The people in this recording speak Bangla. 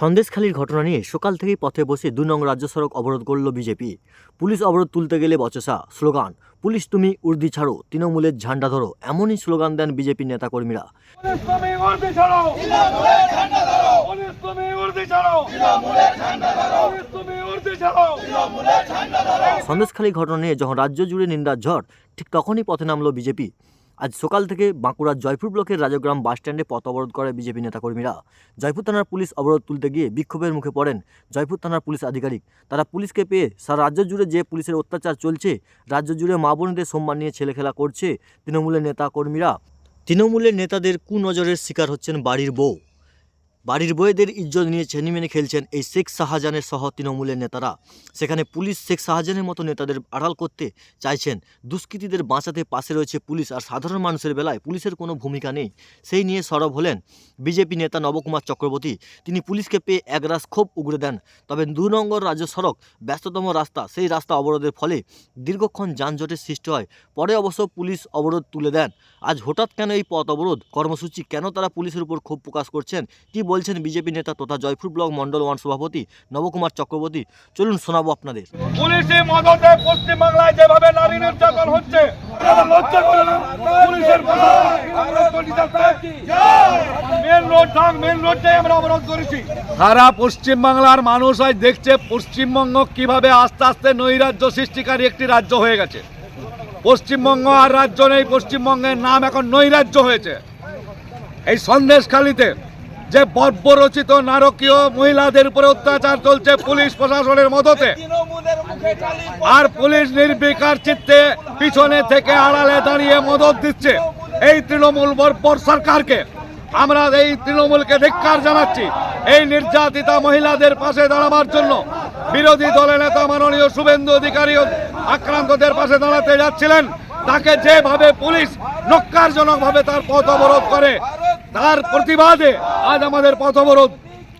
সন্দেশখালীর ঘটনা নিয়ে সকাল থেকেই পথে বসে দু নং রাজ্য সড়ক অবরোধ করল বিজেপি। পুলিশ অবরোধ তুলতে গেলে বচসা, স্লোগান, পুলিশ তুমি উর্দি ছাড়ো, তৃণমূলের ঝান্ডা ধরো এমনই স্লোগান দেন বিজেপি নেতাকর্মীরা। সন্দেশখালী ঘটনা নিয়ে যখন রাজ্য জুড়ে নিন্দার ঝড়, ঠিক তখনই পথে নামলো বিজেপি। আজ সকাল থেকে বাঁকুড়ার জয়পুর ব্লকের রাজগ্রাম বাসস্ট্যান্ডে পথ অবরোধ করে বিজেপি নেতাকর্মীরা। জয়পুর থানার পুলিশ অবরোধ তুলতে গিয়ে বিক্ষোভের মুখে পড়েন জয়পুর থানার পুলিশ আধিকারিক। তারা পুলিশকে পেয়ে সারা রাজ্য জুড়ে যে পুলিশের অত্যাচার চলছে, রাজ্য জুড়ে মা বোনদের সম্মান নিয়ে ছেলেখেলা করছে তৃণমূলের নেতাকর্মীরা। তৃণমূলের নেতাদের কুনজরের শিকার হচ্ছেন বাড়ির বউ। বাড়ির বউয়েদের ইজ্জত নিয়ে ছেনিমেনে খেলছেন এই শেখ শাহজাহানের সহ তৃণমূলের নেতারা। সেখানে পুলিশ শেখ শাহজাহানের মতো নেতাদের আড়াল করতে চাইছেন। দুষ্কৃতীদের বাঁচাতে পাশে রয়েছে পুলিশ আর সাধারণ মানুষের বেলায় পুলিশের কোনো ভূমিকা নেই। সেই নিয়ে সরব হলেন বিজেপি নেতা নবকুমার চক্রবর্তী। তিনি পুলিশকে পেয়ে একরাশ ক্ষোভ উগড়ে দেন। তবে দু নম্বর রাজ্য সড়ক ব্যস্ততম রাস্তা। সেই রাস্তা অবরোধের ফলে দীর্ঘক্ষণ যানজটের সৃষ্টি হয়। পরে অবশ্য পুলিশ অবরোধ তুলে দেন। আজ হঠাৎ কেন এই পথ অবরোধ? কর্মসূচি কেন তারা পুলিশের উপর ক্ষোভ প্রকাশ করছেন? কি বলছেন বিজেপি নেতা তথা জয়পুর ব্লক মণ্ডল ওয়ান সভাপতি নবকুমার চক্রবর্তী। চলুন শোনাবো আপনাদের। পুলিশি মদতে পশ্চিমবাংলায় যেভাবে নারী নির্যাতন হচ্ছে পুলিশের সারা পশ্চিমবাংলার মানুষ আজ দেখছে পশ্চিমবঙ্গ কীভাবে আস্তে আস্তে নৈরাজ্য সৃষ্টিকারী একটি রাজ্য হয়ে গেছে। পশ্চিমবঙ্গ আর রাজ্য নেই পশ্চিমবঙ্গের নাম এখন নৈরাজ্য হয়েছে। এই সন্দেশখালিতে যে বর্বরচিত নারকীয় মহিলাদের উপরে অত্যাচার চলছে পুলিশ প্রশাসনের মদতে। আর পুলিশ নির্বিকার চিত্তে পিছনে থেকে আড়ালে দাঁড়িয়ে মদত দিচ্ছে এই তৃণমূল বর্বর সরকারকে। আমরা এই তৃণমূলকে ধিক্কার জানাচ্ছি। এই নির্যাতিতা মহিলাদের পাশে দাঁড়াবার জন্য বিরোধী দলের নেতা মাননীয় শুভেন্দু অধিকারী আক্রান্তদের পাশে দাঁড়াতে যাচ্ছিলেন। তাকে যেভাবে পুলিশ নক্কারজনকভাবে তার পথ অবরোধ করে তার প্রতিবাদে আজ আমাদের পথ অবরোধ।